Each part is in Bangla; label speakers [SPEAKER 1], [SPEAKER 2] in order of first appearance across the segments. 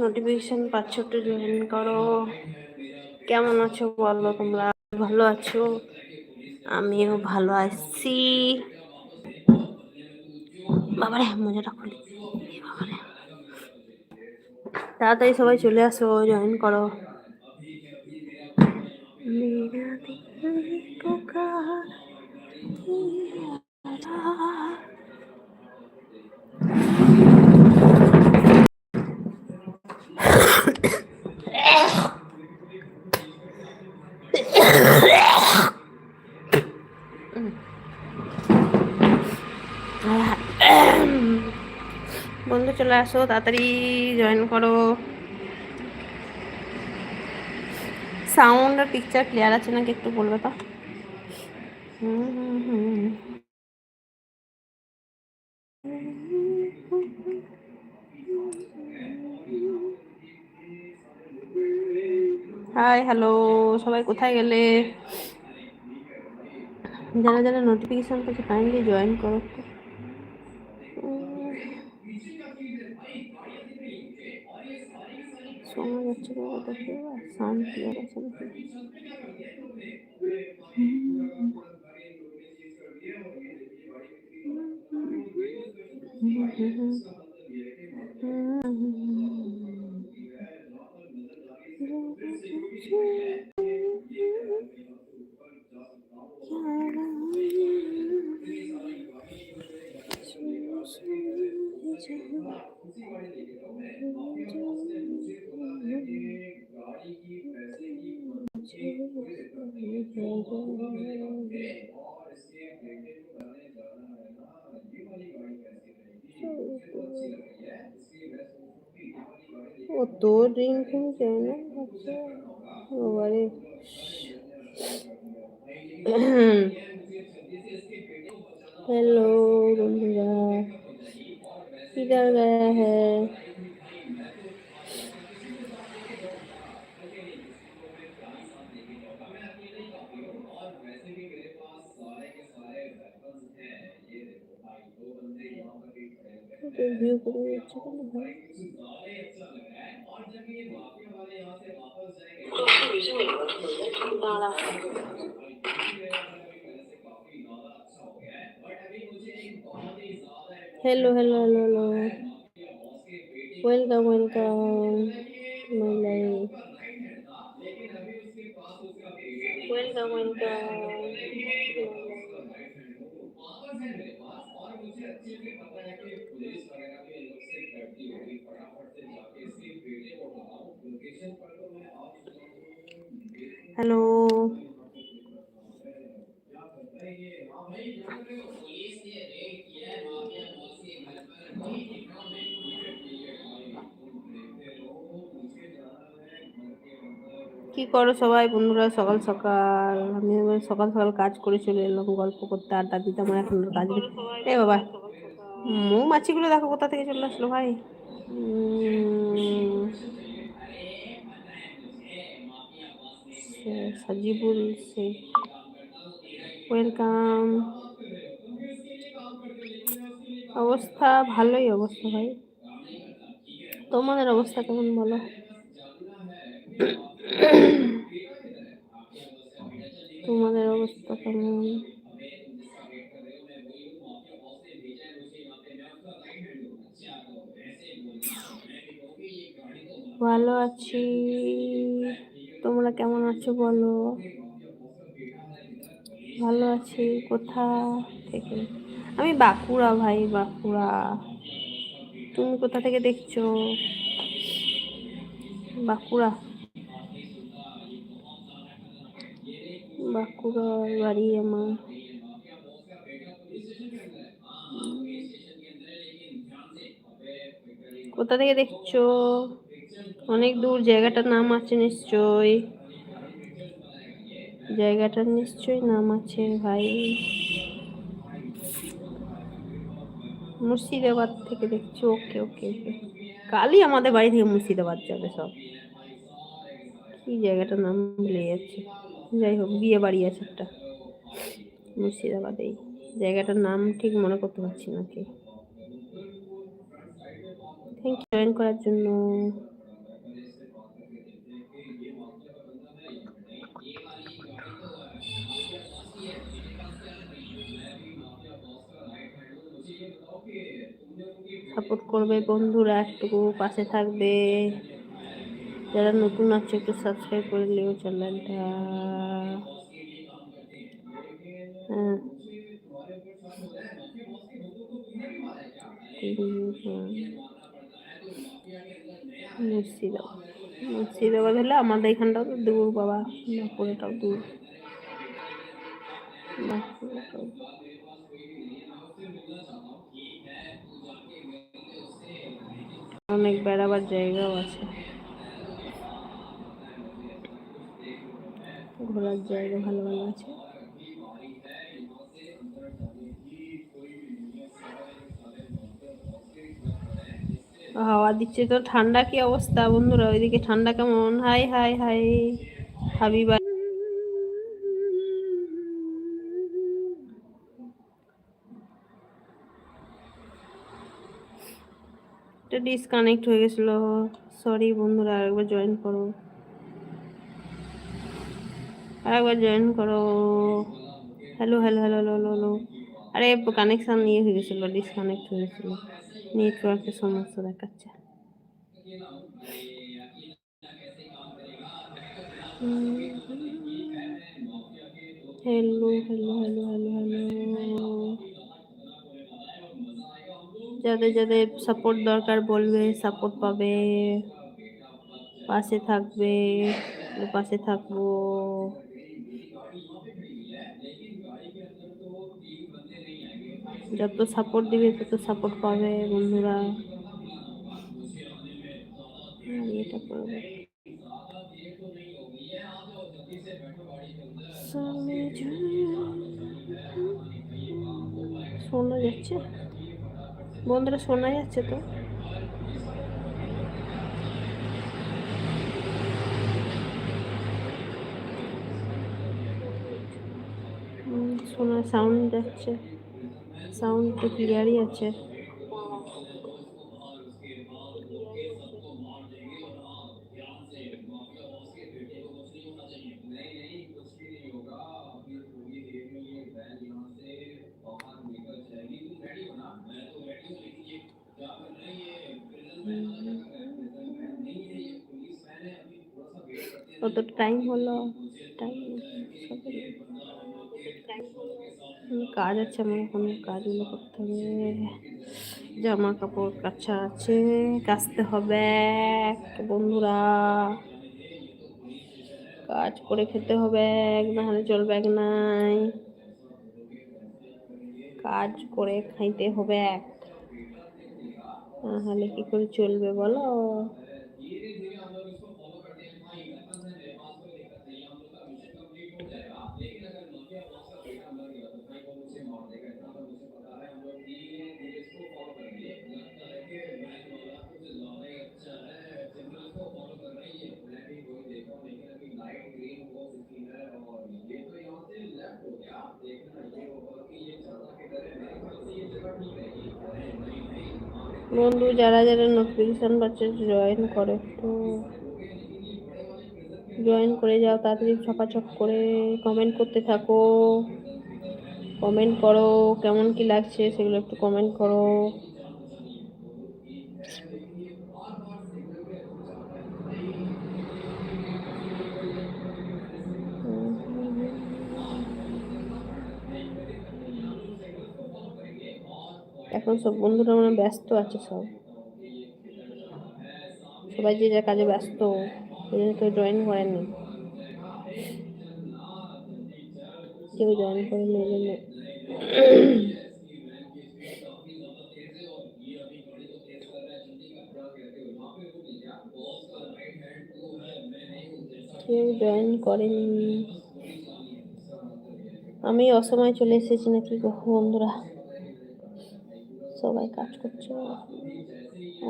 [SPEAKER 1] নোটিফিকেশন পাচ্ছ একটু জয়েন করো। কেমন আছো বলো তোমরা? ভালো আছো? আমিও ভালো আছি। বাবারে, মজাটা খুলি। তাড়াতাড়ি সবাই চলে আসো জয়েন করো। মেরা দিল পুকার বন্ধু, চলে আসো, তাড়াতাড়ি জয়েন করো। সাউন্ড আর পিকচার ক্লিয়ার আছে নাকি একটু বলবে তো? হুম হুম হুম। হাই হ্যালো সবাই কোথায় গেলে যারা যারা নোটিফিকেশন পাচ্ছে কাইন্ডলি জয়েন করো সময় যাচ্ছে সাউন্ড ক্লিয়ার আছে 私はそれを見ることができない。ও তো ড্রিঙ্ক ফিঙ্ক চাই না আচ্ছা বাবারে हेलो बंधुरा किधर गया है view cũng chắc cũng được
[SPEAKER 2] to lắm
[SPEAKER 1] hello hello hello hello. Welcome welcome. My lady welcome welcome. Hello কি করো সবাই? বন্ধুরা, সকাল সকাল। আমি সকাল সকাল কাজ করে চলে এলাম, গল্প করতে, আড্ডা দিতে, আমার এখন কাজ
[SPEAKER 2] এ বাবা,
[SPEAKER 1] মৌমাছিগুলো দেখো কোথা থেকে চলে আসলো ভাই? সাজিবুল শেখ ওয়েলকাম অবস্থা, ভালোই অবস্থা ভাই। তোমাদের অবস্থা কেমন বলো? তোমাদের অবস্থা কেমন? ভালো আছি। তোমরা কেমন আছো বলো? ভালো আছি। কোথা থেকে? আমি বাঁকুড়া ভাই, বাঁকুড়া। তুমি কোথা থেকে দেখছ? বাঁকুড়া। বাঁকুড়ার বাড়ি আমার। কোথা থেকে দেখছ? অনেক দূর, জায়গাটার নাম আছে নিশ্চয় জায়গাটার নিশ্চয়ই নাম আছে ভাই। মুর্শিদাবাদ থেকে দেখছি, ওকে ওকে ওকে। কালই আমাদের বাড়ি থেকে মুর্শিদাবাদ যাবে সব। কি জায়গাটার নাম ভুলে যাচ্ছে। যাই হোক, বিয়ে বাড়ি আছে একটা। মুর্শিদাবাদেই। জায়গাটার নাম ঠিক মনে করতে পারছি না কি থ্যাংক ইউ জয়েন করার জন্য। করবে, বন্ধুরা একটু পাশে থাকবে। যারা নতুন আছে, একটু সাবস্ক্রাইব করে নিও চ্যানেলটা হ্যাঁ। মুর্শিদাবাদ। মুর্শিদাবাদ হলে আমাদের এখানটাও তো দূর, বাবা। নাগপুরেটাও দূর। অনেক বেড়াবার জায়গাও আছে। ঘোরার জায়গা ভালো ভালো আছে। হাওয়া দিচ্ছে তো, ঠান্ডা কি অবস্থা বন্ধুরা? ওইদিকে ঠান্ডা কেমন? High high high. হাবিবা এটা ডিসকানেক্ট হয়ে গেছিল। সরি বন্ধুরা আরেকবার জয়েন করো। আরেকবার জয়েন করো। Hello hello hello hello hello hello আরে কানেকশান ইয়ে হয়ে গেছিল ডিসকানেক্ট হয়ে গেছিল। নেটওয়ার্কের সমস্যা দেখাচ্ছে। Hello hello hello hello hello যাদের যাদের সাপোর্ট দরকার বলবে সাপোর্ট পাবে, পাশে থাকবে, পাশে থাকব। যত সাপোর্ট দিবে, তত সাপোর্ট পাবে বন্ধুরা। এটা শোনা যাচ্ছে। বন্ধুরা শোনা যাচ্ছে তো? শোনা সাউন্ড যাচ্ছে। সাউন্ড তো ক্লিয়ারই আছে। কত টাইম হলো টাইম কাজ আছে, আমার এখন কাজগুলো করতে হবে। জামা কাপড় কাছা আছে, কাচতে হবে বন্ধুরা। কাজ করে খেতে হবে না হলে চলবে নাই। কাজ করে খাইতে হবে নাহলে কি করে চলবে বলো? বন্ধু, যারা যারা নোটিফিকেশান পাচ্ছে জয়েন করে একটু জয়েন করে যাও, তাড়াতাড়ি ছপাছপ করে কমেন্ট করতে থাকো। কমেন্ট করো, কেমন কি লাগছে সেগুলো একটু কমেন্ট করো। এখন সব বন্ধুরা মানে ব্যস্ত আছে সব। সবাই যে যা কাজে ব্যস্ত কেউ জয়েন করেনি। কেউ জয়েন করেনি ওই জন্য। কেউ জয়েন করেনি। আমি অসময় চলে এসেছি নাকি বন্ধুরা? সবাই কাজ করছে।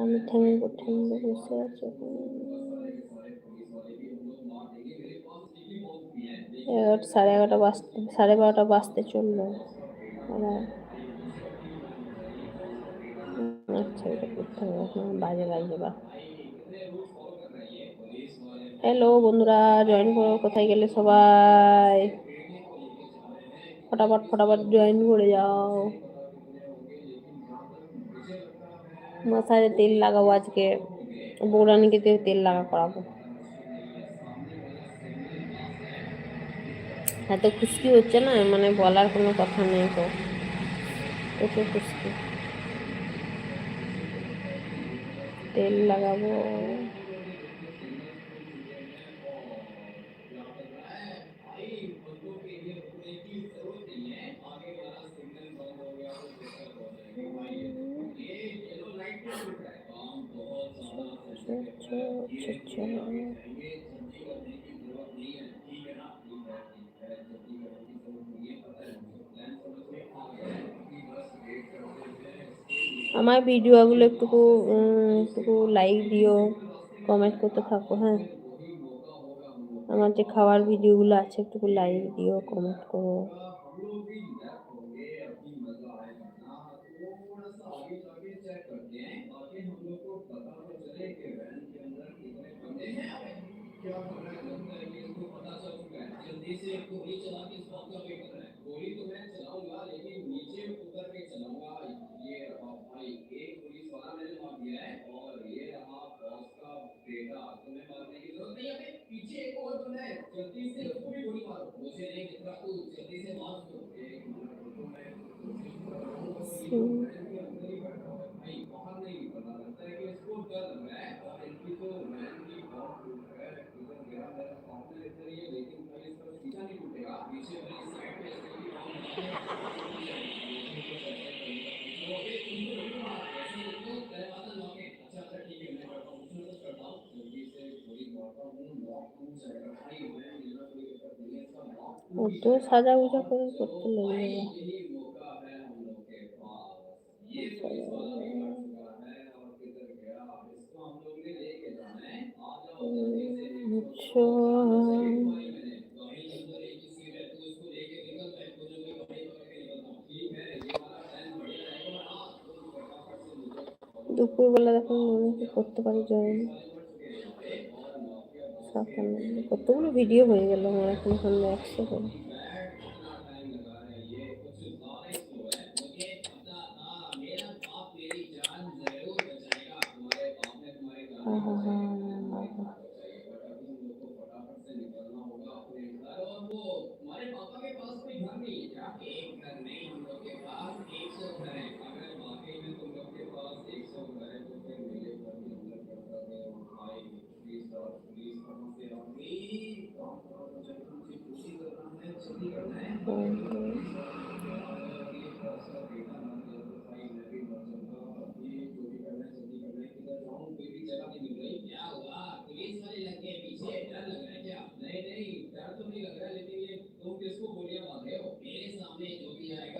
[SPEAKER 1] আমি ঠেঙ্গো ঠেঙ্গো বসে আছি। এগারোটা সাড়ে এগারোটা বাজতে, সাড়ে বারোটা বাজতে চলল। আচ্ছা এটা করতে হবে বাজে বা হ্যালো বন্ধুরা জয়েন করো, কোথায় গেলে সবাই? ফটাফট ফটাফট জয়েন করে যাও। মাথায় তেল লাগাবো আজকে। বৌরানিকে তেল লাগা করাবো। এত খুশকি হচ্ছে না? মানে বলার কোনো কথা নেই তো। প্রচুর খুশকি। তেল লাগাবো। আমার ভিডিওগুলো একটুকু একটুকু লাইক দিও কমেন্ট করতে থাকো হ্যাঁ? আমার যে খাওয়ার ভিডিওগুলো আছে, একটুকু লাইক দিও কমেন্ট করো। पीछे एक और तो बंदा है जल्दी से उसको भी गोली मारो। मुझे नहीं दिख तू जल्दी से मार दो। भाई बाहर नहीं निकलना लगता है कि इसको डर लग रहा है इनकी तो मैन की बहुत टूट है। इधर मेरा मेरा काउंटर इधर ही लेकिन भाई इसका शीशा नहीं टूटेगा। पीछे वाली साइड पे ऐसे ही। অত সাজা গুজা করে করতে লেগে দুপুরবেলা দেখুন মনে করতে পারি জয়েন সাতান্ন কতগুলো ভিডিও হয়ে গেল আমার এখন সন্ধ্যা একশো করে হা হা হা হা। হুম, হুম।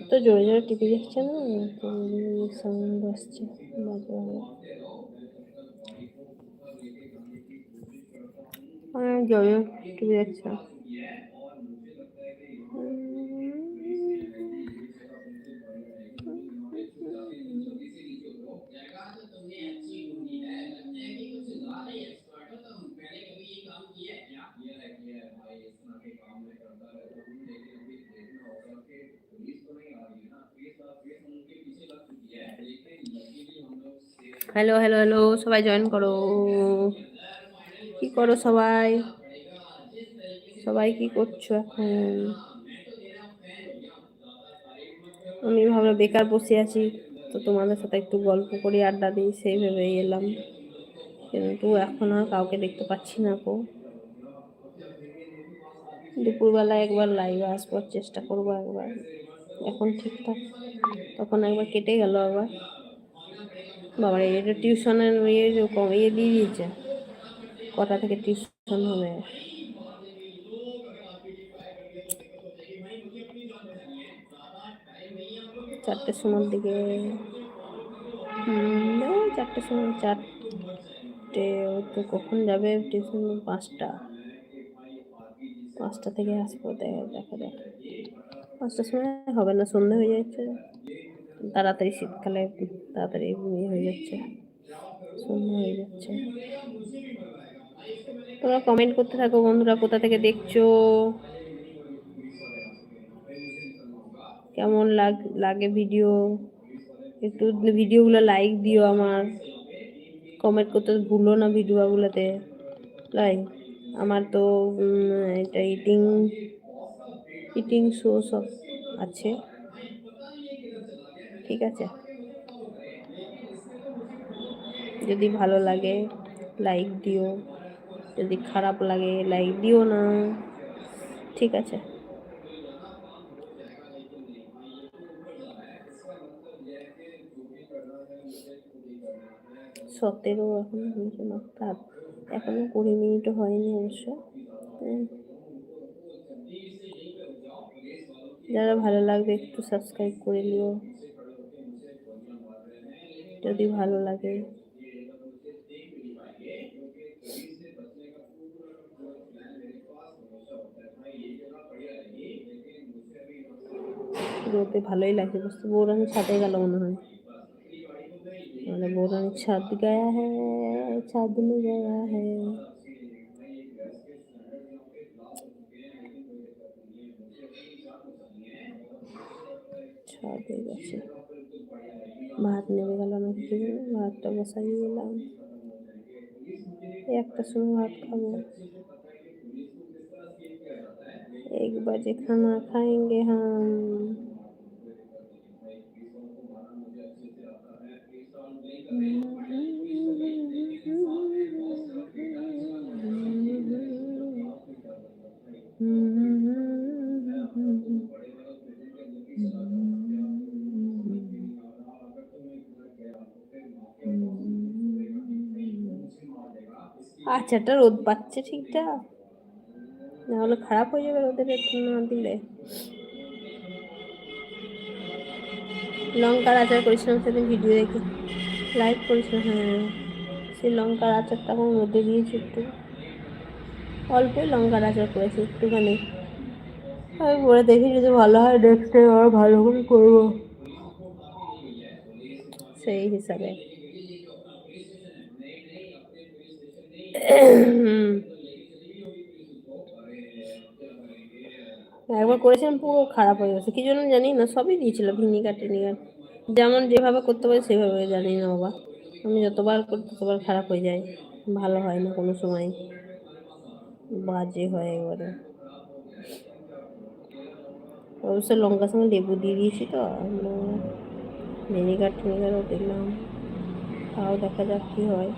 [SPEAKER 1] তো জোরে জোরে টিপে যাচ্ছে না তো সাউন্ড আসছে বাজে হবে অনেক জোরে জোরে টিপে যাচ্ছে হ্যালো হ্যালো হ্যালো সবাই জয়েন করো কি করো সবাই। সবাই কি করছ এখন? আমি ভাবলাম বেকার বসে আছি, তো তোমাদের সাথে একটু গল্প করি, আড্ডা দিই, সেই ভেবেই এলাম। কিন্তু এখন আর কাউকে দেখতে পাচ্ছি না কো দুপুরবেলা একবার লাইভে আসবার চেষ্টা করব একবার। এখন ঠিকঠাক। তখন একবার কেটে গেল আবার। বাবার এটা টিউশনের ইয়ে কম ইয়ে দিয়ে দিয়েছে। কটা থেকে টিউশন হবে? চারটের সময়ের দিকে। চারটের সময়, চারটে তো কখন যাবে টিউশন? পাঁচটা। পাঁচটা থেকে আসব, দেখা যাক পাঁচটার সময় হবে না, সন্ধে হয়ে যাচ্ছে। তাড়াতাড়ি শীতকালে তাড়াতাড়ি ইয়ে হয়ে যাচ্ছে। সন্ধ্যা হয়ে যাচ্ছে। তোমরা কমেন্ট করতে থাকো, বন্ধুরা, কোথা থেকে দেখছ? কেমন লাগ, লাগে ভিডিও একটু ভিডিওগুলো লাইক দিও আমার। কমেন্ট করতে ভুলো না ভিডিওগুলোতে তাই আমার তো এটা ইটিং ইটিং শো সব আছে। ঠিক আছে? যদি ভালো লাগে লাইক দিও। যদি খারাপ লাগে লাইক দিও না। ঠিক আছে। সতেরো এখন, হয়েছে না তার এখনও কুড়ি মিনিটও হয়নি অবশ্য। হুম। যারা ভালো লাগবে, একটু সাবস্ক্রাইব করে নিও। যদি ভালো লাগে। রোদে ভালোই লাগছে বুঝতে বৌরানি ছাদে গেল মনে হয় মানে বৌরানি ছাদ গায়া হ্যাঁ ছাদ में गया है ছাদে গেছে ভাত নেমে গেল না কিছু ভাতটা বসাই গেলাম এই একটা সময় ভাত খাবো एक बजे खाना खाएंगे हम আচ্ছাটা রোদ পাচ্ছে ঠিকঠাক? নাহলে খারাপ হয়ে যাবে রোদের না দিলে। লঙ্কার আচার করেছিলাম, সেদিন ভিডিও দেখে। লাইভ করেছিলাম হ্যাঁ। সেই লঙ্কার আচারটা এখন রোদে দিয়েছি একটু। অল্পই লঙ্কার আচার করেছি একটুখানি। আমি পরে দেখি যদি ভালো হয় নেক্সট টাইম আরও ভালো করে করব। সেই হিসাবে। একবার করেছিলাম, পুরো খারাপ হয়ে গেছে। কি জন্য জানি না, সবই দিয়েছিল ভিনিগার টিনিগার যেমন যেভাবে করতে পারি সেভাবে জানি না বাবা। আমি যতবার করি ততবার খারাপ হয়ে যায়। ভালো হয় না কোনো সময়। বাজে হয় একবারে। অবশ্য লঙ্কার সঙ্গে লেবু দিয়ে দিয়েছি তো ভিনেগার টিনিগারও দেখলাম তাও দেখা যাক কী হয়।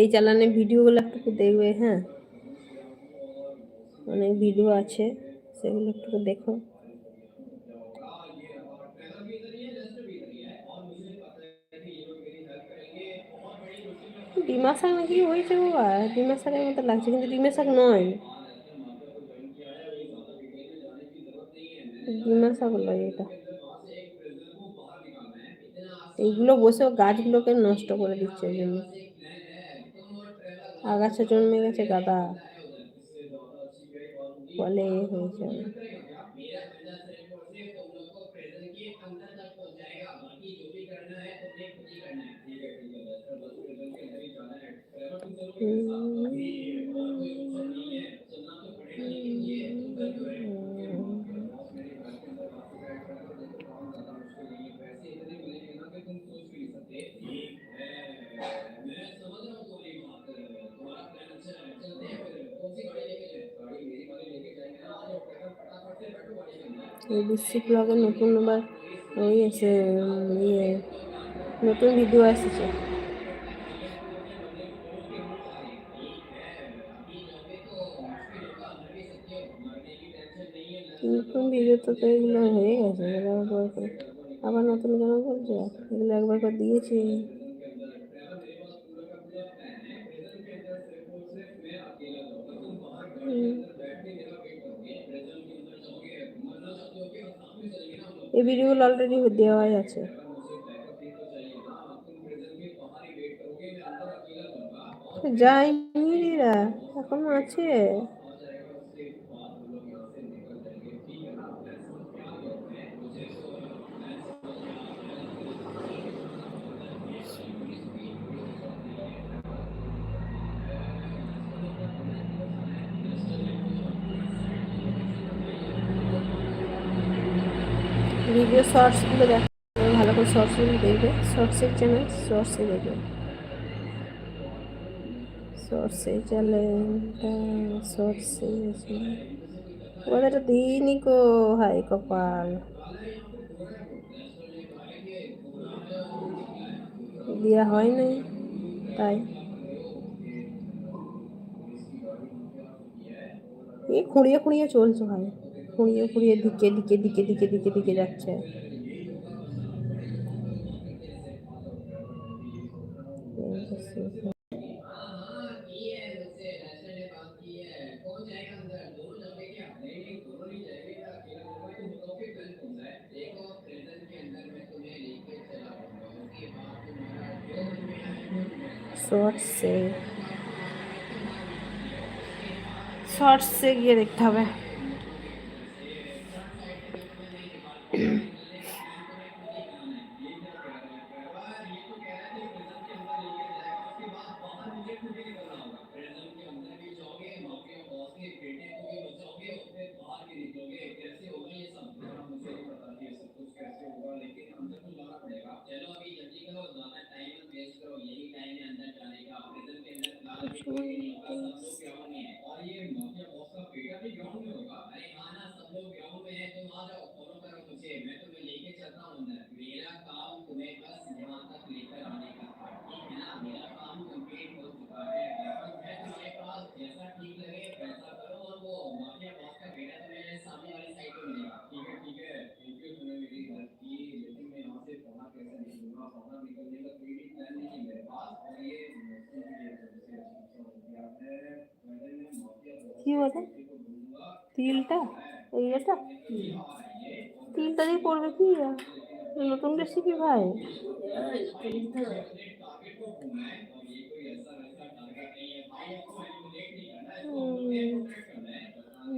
[SPEAKER 1] এই চালানে ভিডিওগুলো একটু দেখবে হ্যাঁ। অনেক ভিডিও আছে, সেগুলো একটু দেখো। ডিমা শাক নাকি হয়েছে বাবা ডিমা শাকের মতো লাগছে, কিন্তু ডিমা শাক নয়। ডিমা শাক নয় এটা। এইগুলো বসে গাছগুলোকে নষ্ট করে দিচ্ছে জন্য। আগাছা জন্মে গেছে গাদা বলে এ হয়েছে। এই বৃশ্চিক ব্লগে নতুন আবার ওই এসে ইয়ে নতুন ভিডিও এসেছে নতুন ভিডিও তো এগুলো হয়ে গেছে আবার নতুন কেন বলছে? এগুলো একবার করে দিয়েছি। এই ভিডিওগুলো অলরেডি দেওয়াই আছে। যাই রিরা এখনও আছে। শর্টসগুলো দেখা। ভালো করে শর্টসগুলো দেখবে। শর্টসের চ্যানেল শর্টসে দেখবে। শর্টসে চ্যানেলটা শর্টসে তোমাদের দিইনি কো হাই কপাল। দেওয়া হয় নাই, তাই। এই খুঁড়িয়ে খুঁড়িয়ে চলছো ভাই। কুড়িয়ে কুড়িয়ে দিকে দিকে দিকে দিকে দিকে দিকে যাচ্ছে শর্টস से শর্টস से গিয়ে দেখতে হবে चलो अभी जल्दी करो, ज़्यादा टाइम वेस्ट करो, यही टाइम है अंदर जाने का। ऑपरेशन के अंदर फ़िलहाल अभी कोई नहीं होगा, सब लोग ग्राउंड में है। और ये मौके बॉक्स का बेटा भी ग्राउंड में होगा। अरे हाँ ना, सब लोग ग्राउंड में है, तुम आ जाओ फॉलो करो मुझे, मैं तुम्हें लेके चलता हूँ अंदर। এটা তিলটা? এই এটা? তিলটা দিয়ে করবে কি? নতুন রেসিপি ভাই?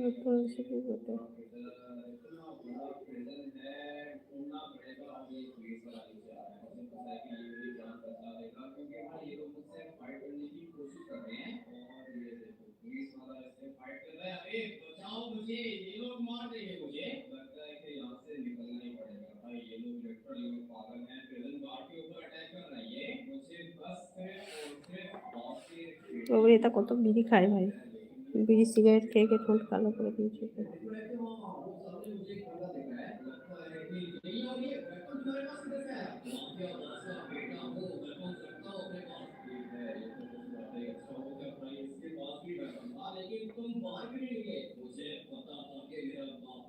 [SPEAKER 1] নতুন রেসিপি করতে Thank. ये ये लोग मार देंगे मुझे। लगता है कि यहाँ से निकलना ही पड़ेगा। भाई ये लोग लिटरल लोग पागल हैं प्रिजन बार के ऊपर अटैक कर रही है मुझे बस है और फिर बॉस के ওরে এটা কত বিড়ি খায় ভাই বিড়ি সিগারেট খেয়ে খেয়ে ঠোঁট কালো করে দিয়েছে लेकिन तुम बाहर भी नहीं गए मुझे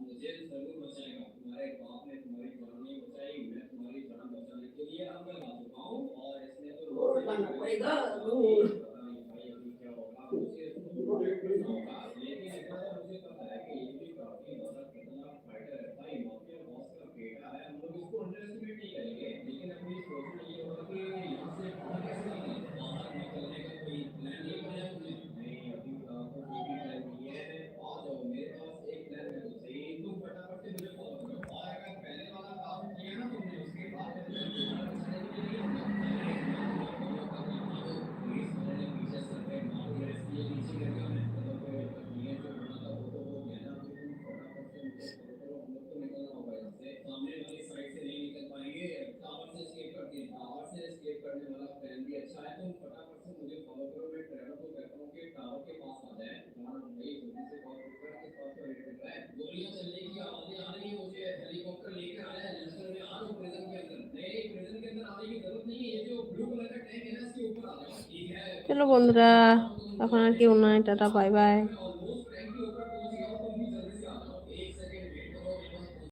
[SPEAKER 1] मुझे ज़रूर बचाएगा। तुम्हारे बाप ने तुम्हारी जान नहीं बचाई मैं तुम्हारी जान बचाने के लिए अब मैं आ चुका हूँ और इसने तो रोड बनना पड़ेगा। रोड भाई अभी क्या होगा मुझे तो বন্ধুরা তখন আর কেউ নয় টাটা বাই বাই